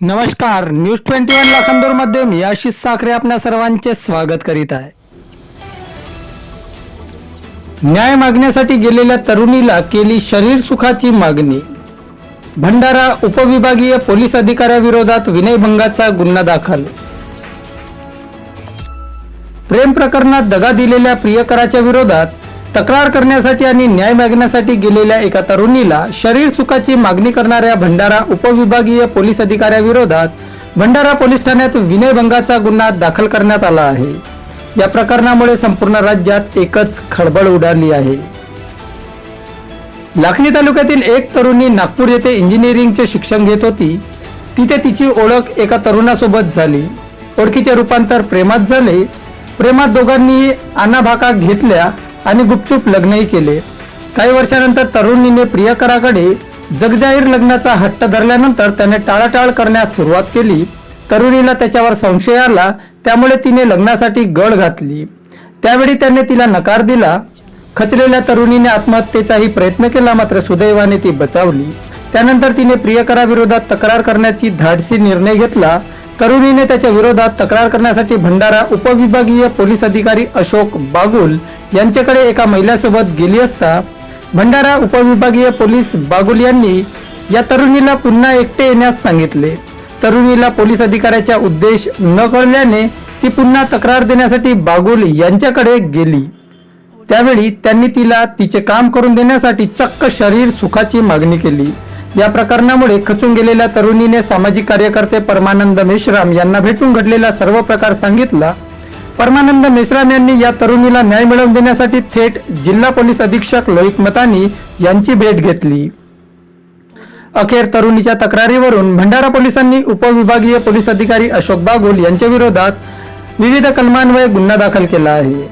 नमस्कार news twenty one लाखांदूरमध्ये मी आशिष साखरे आपल्या सर्वांचे स्वागत करीत आहे. न्याय मागण्यासाठी गेलेल्या तरुणीला केली शरीर सुखाची मागणी. भंडारा उपविभागीय पोलीस अधिकाऱ्याविरोधात विनयभंगाचा गुन्हा दाखल. प्रेम प्रकरणात दगा दिलेल्या प्रियकराच्या विरोधात तक्रार करण्यासाठी आणि न्याय मागण्यासाठी गेलेल्या एका तरुणीला शरीर सुखाची मागणी करणाऱ्या भंडारा उपविभागीय पोलीस अधिकाऱ्याविरोधात भंडारा पोलीस ठाण्यात विनयभंगाचा गुन्हा दाखल करण्यात आला आहे. या प्रकरणामुळे संपूर्ण राज्यात एकच खळबळ उडाली आहे. लाखणी तालुक्यातील एक तरुणी नागपूर येथे इंजिनिअरिंगचे शिक्षण घेत होती. तिथे तिची ओळख एका तरुणासोबत झाली. ओळखीचे रूपांतर प्रेमात झाले. प्रेमात दोघांनी आनाभाका घेतल्या. आणि गुपचूप लग्नही केले. काही वर्षानंतर तरुणीने प्रियकराकडे जगजाहीर लग्नाचा हट्ट धरल्यानंतर त्याने टाळाटाळ करण्यास सुरुवात केली. तरुणीला त्याच्यावर संशय आला त्यामुळे तिने लग्नासाठी गळ घातली. त्यावेळी त्याने तिला नकार दिला. खचलेल्या तरुणीने आत्महत्येचाही प्रयत्न केला मात्र सुदैवाने ती बचावली. त्यानंतर तिने प्रियकराविरोधात तक्रार करण्याची धाडसी निर्णय घेतला. तरुणीने त्याच्या विरोधात तक्रार करण्यासाठी भंडारा उपविभागीय पोलीस अधिकारी अशोक बागुल यांच्याकडे एका महिलासोबत गेली असता भंडारा उपविभागीय पोलीस बागुल यांनी या तरुणीला पुन्हा एकटे येण्यास सांगितले. तरुणीला पोलीस अधिकाऱ्याचा उद्देश न कळल्याने ती पुन्हा तक्रार देण्यासाठी बागुल यांच्याकडे गेली. त्यावेळी त्यांनी तिला तिचे काम करून देण्यासाठी चक्क शरीर सुखाची मागणी केली. या प्रकरणामुळे खचून गेलेल्या तरुणीने सामाजिक कार्यकर्ते परमानंद मेश्राम यांना भेटून घडलेला सर्व प्रकार सांगितला. परमानंद मेश्राम यांनी या तरुणीला न्याय मिळवून देण्यासाठी थेट जिल्हा पोलीस अधीक्षक लोहित मतानी यांची भेट घेतली. अखेर तरुणीच्या तक्रारीवरून भंडारा पोलिसांनी उपविभागीय पोलीस अधिकारी अशोक बागुल यांच्या विरोधात विविध कलमान्वये गुन्हा दाखल केला आहे.